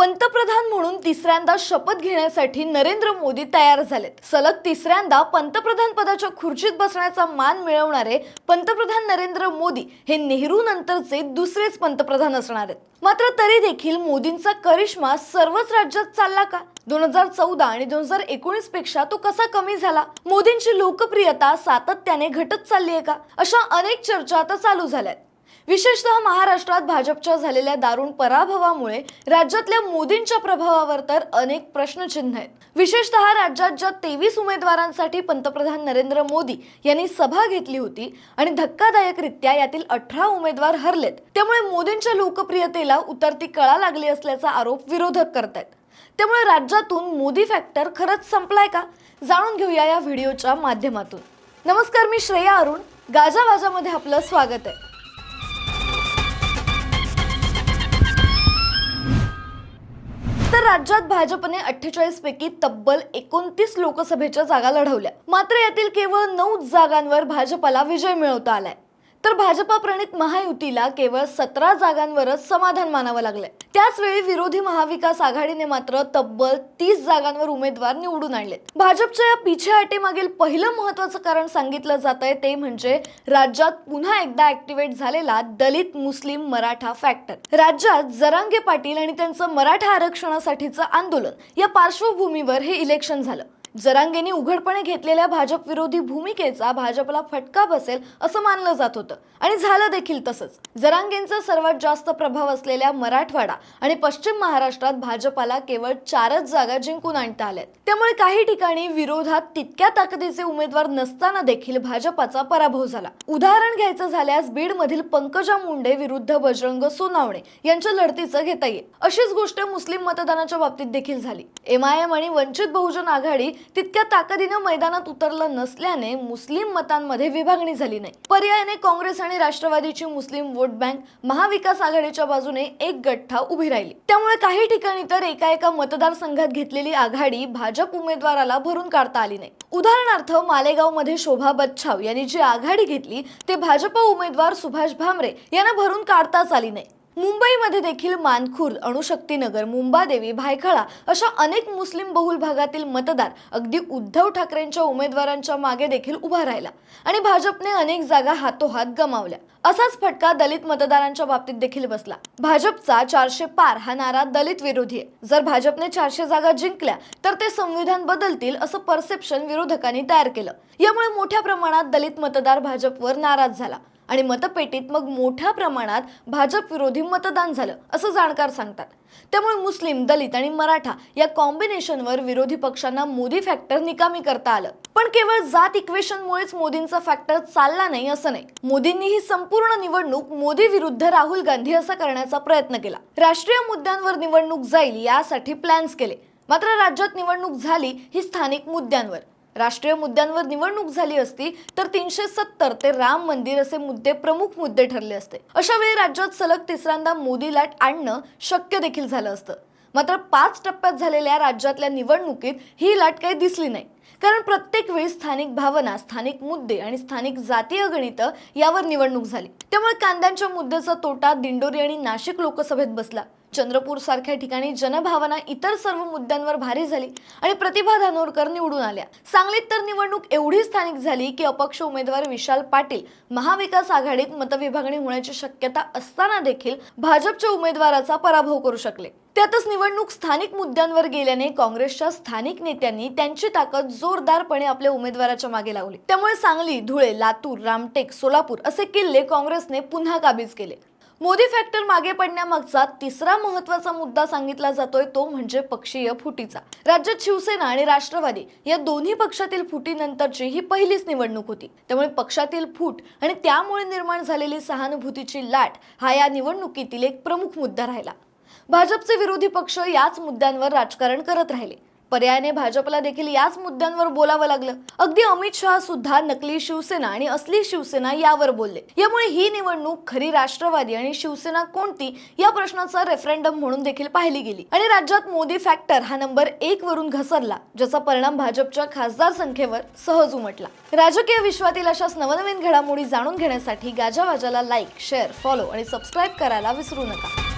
पंतप्रधान म्हणून तिसऱ्यांदा शपथ घेण्यासाठी नरेंद्र मोदी तयार झालेत. सलग तिसऱ्यांदा पंतप्रधान पदाच्या खुर्चीत बसण्याचा मान मिळवणारे पंतप्रधान नरेंद्र मोदी हे नेहरू नंतरचे दुसरेच पंतप्रधान असणार आहेत. मात्र तरी देखील मोदींचा करिश्मा सर्वच राज्यात चालला का? दोन हजार चौदा आणि दोन हजार एकोणीसपेक्षा तो कसा कमी झाला? मोदींची लोकप्रियता सातत्याने घटत चालली आहे का? अशा अनेक चर्चा आता चालू झाल्यात. विशेषतः महाराष्ट्रात भाजपच्या झालेल्या दारुण पराभवामुळे राज्यातल्या मोदींच्या प्रभावावर तर अनेक प्रश्नचिन्ह आहेत. विशेषतः राज्यात ज्या तेवीस उमेदवारांसाठी पंतप्रधान नरेंद्र मोदी यांनी सभा घेतली होती आणि धक्कादायकरित्या यातील अठरा उमेदवार हरलेत त्यामुळे मोदींच्या लोकप्रियतेला उतरती कळा लागली असल्याचा आरोप विरोधक करतायत त्यामुळे राज्यातून मोदी फॅक्टर खरंच संपलाय का? जाणून घेऊया या व्हिडिओच्या माध्यमातून. नमस्कार मी श्रेया अरुण. गाजावाजामध्ये आपलं स्वागत आहे. राज्यात भाजपने अठ्ठेचाळीस पैकी तब्बल एकोणतीस लोकसभेच्या जागा लढवल्या. मात्र यातील केवळ नऊ जागांवर भाजपाला विजय मिळवता आलाय. तर भाजपा प्रणित महायुतीला केवळ सतरा जागांवरच समाधान मानावं लागलंय. त्याच वेळी विरोधी महाविकास आघाडीने मात्र तब्बल तीस जागांवर उमेदवार निवडून आणलेत. भाजपच्या या पिछेहाटी मागील पहिलं महत्वाचं कारण सांगितलं जात आहे ते म्हणजे राज्यात पुन्हा एकदा ऍक्टिव्हेट झालेला दलित मुस्लिम मराठा फॅक्टर. राज्यात जरांगे पाटील आणि त्यांचं मराठा आरक्षणासाठीचं आंदोलन या पार्श्वभूमीवर हे इलेक्शन झालं. जरांगेंनी उघडपणे घेतलेल्या भाजप विरोधी भूमिकेचा भाजपला फटका बसेल असं मानलं जात होतं. आणि झालं देखील तसंच. जरांगेंचा सर्वात जास्त प्रभाव असलेल्या मराठवाडा आणि पश्चिम महाराष्ट्रात भाजपाला केवळ चारच जागा जिंकून आणता आल्यात. त्यामुळे काही ठिकाणी विरोधात तितक्या ताकदीचे उमेदवार नसताना देखील भाजपाचा पराभव झाला. उदाहरण घ्यायचं झाल्यास बीड मधील पंकजा मुंडे विरुद्ध बजरंग सोनावणे यांच्या लढतीचं घेता येईल. अशीच गोष्ट मुस्लिम मतदानाच्या बाबतीत देखील झाली. एम आय एम आणि वंचित बहुजन आघाडी तितक्या ताकदीनं मैदानात उतरलं नसल्याने मुस्लिम मतांमध्ये विभागणी झाली नाही. पर्यायाने काँग्रेस आणि राष्ट्रवादीची मुस्लिम वोट बँक महाविकास आघाडीच्या बाजूने एक गठ्ठा उभी राहिली. त्यामुळे काही ठिकाणी तर एका एका मतदारसंघात घेतलेली आघाडी भाजप उमेदवाराला भरून काढता आली नाही. उदाहरणार्थ मालेगावमध्ये शोभा बच्छाव यांनी जी आघाडी घेतली ते भाजप उमेदवार सुभाष भामरे यांना भरून काढताच आली नाही. मुंबईमध्ये देखील मानखुर्द अणुशक्तीनगर मुंबादेवी भायखळा अशा अनेक मुस्लिम बहुल भागातील मतदार अगदी उद्धव ठाकरेंच्या उमेदवारांच्या मागे देखील उभा राहिला आणि भाजपने अनेक जागा हातोहात गमावल्या. असाच फटका दलित मतदारांच्या बाबतीत देखील बसला. भाजपचा चारशे पार हा नारा दलित विरोधी आहे. जर भाजपने चारशे जागा जिंकल्या तर ते संविधान बदलतील असं परसेप्शन विरोधकांनी तयार केलं. यामुळे मोठ्या प्रमाणात दलित मतदार भाजपवर नाराज झाला. आणि मतपेटीत मग मोठ्या प्रमाणात भाजप विरोधी मतदान झालं असं जाणकार सांगतात. त्यामुळे मुस्लिम दलित आणि मराठा या कॉम्बिनेशनवर विरोधी पक्षांना मोदी फॅक्टर निकामी करता आलं. पण केवळ जात इक्वेशनमुळेच मोदींचा फॅक्टर चालला नाही असं नाही. मोदींनी ही संपूर्ण निवडणूक मोदी विरुद्ध राहुल गांधी असा करण्याचा प्रयत्न केला. राष्ट्रीय मुद्द्यांवर निवडणूक जाईल यासाठी प्लॅन्स केले. मात्र राज्यात निवडणूक झाली ही स्थानिक मुद्द्यांवर. राष्ट्रीय मुद्द्यांवर निवडणूक झाली असती तर तीनशे सत्तर ते राम मंदिर असे मुद्दे प्रमुख मुद्दे ठरले असते. अशा वेळी राज्यात सलग तिसऱ्यांदा मोदी लाट आणणं शक्य देखील झालं असतं. मात्र पाच टप्प्यात झालेल्या राज्यातल्या निवडणुकीत ही लाट काही दिसली नाही. कारण प्रत्येक वेळी स्थानिक भावना स्थानिक मुद्दे आणि स्थानिक जातीय गणित यावर निवडणूक झाली. त्यामुळे कांद्यांच्या मुद्द्याचा तोटा दिंडोरी आणि नाशिक लोकसभेत बसला. चंद्रपूर सारख्या ठिकाणी जनभावना इतर सर्व मुद्द्यांवर भारी झाली आणि प्रतिभा धानोरकर निवडून आल्या. सांगलीत तर निवडणूक एवढी स्थानिक झाली की अपक्ष उमेदवार विशाल पाटील महाविकास आघाडीत मतविभागणी होण्याची शक्यता असताना देखील भाजपच्या उमेदवाराचा पराभव करू शकले. त्यातच निवडणूक स्थानिक मुद्द्यांवर गेल्याने काँग्रेसच्या स्थानिक नेत्यांनी त्यांची ताकद जोरदारपणे आपल्या उमेदवाराच्या मागे लावली. त्यामुळे सांगली धुळे लातूर रामटेक सोलापूर असे किल्ले काँग्रेसने पुन्हा काबीज केले. मोदी फॅक्टर मागे पडण्यामागचा तिसरा महत्त्वाचा मुद्दा सांगितला जातोय तो म्हणजे पक्षीय फुटीचा. राज्यात शिवसेना आणि राष्ट्रवादी या दोन्ही पक्षातील फुटीनंतरची ही पहिलीच निवडणूक होती. त्यामुळे पक्षातील फूट आणि त्यामुळे निर्माण झालेली सहानुभूतीची लाट हा या निवडणुकीतील एक प्रमुख मुद्दा राहिला. भाजपचे विरोधी पक्ष याच मुद्द्यांवर राजकारण करत राहिले. पर्यायाने भाजपला देखील याच मुद्द्यांवर बोलावं लागलं. अगदी अमित शहा सुद्धा नकली शिवसेना आणि असली शिवसेना यावर बोलले. यामुळे ही निवडणूक खरी राष्ट्रवादी आणि शिवसेना कोणती या प्रश्नाचा रेफरेंडम म्हणून देखील पाहिली गेली. आणि राज्यात मोदी फॅक्टर हा नंबर एक वरून घसरला ज्याचा परिणाम भाजपच्या खासदार संख्येवर सहज उमटला. राजकीय विश्वातील अशाच नवनवीन घडामोडी जाणून घेण्यासाठी गाजावाजाला लाईक शेअर फॉलो आणि सबस्क्राईब करायला विसरू नका.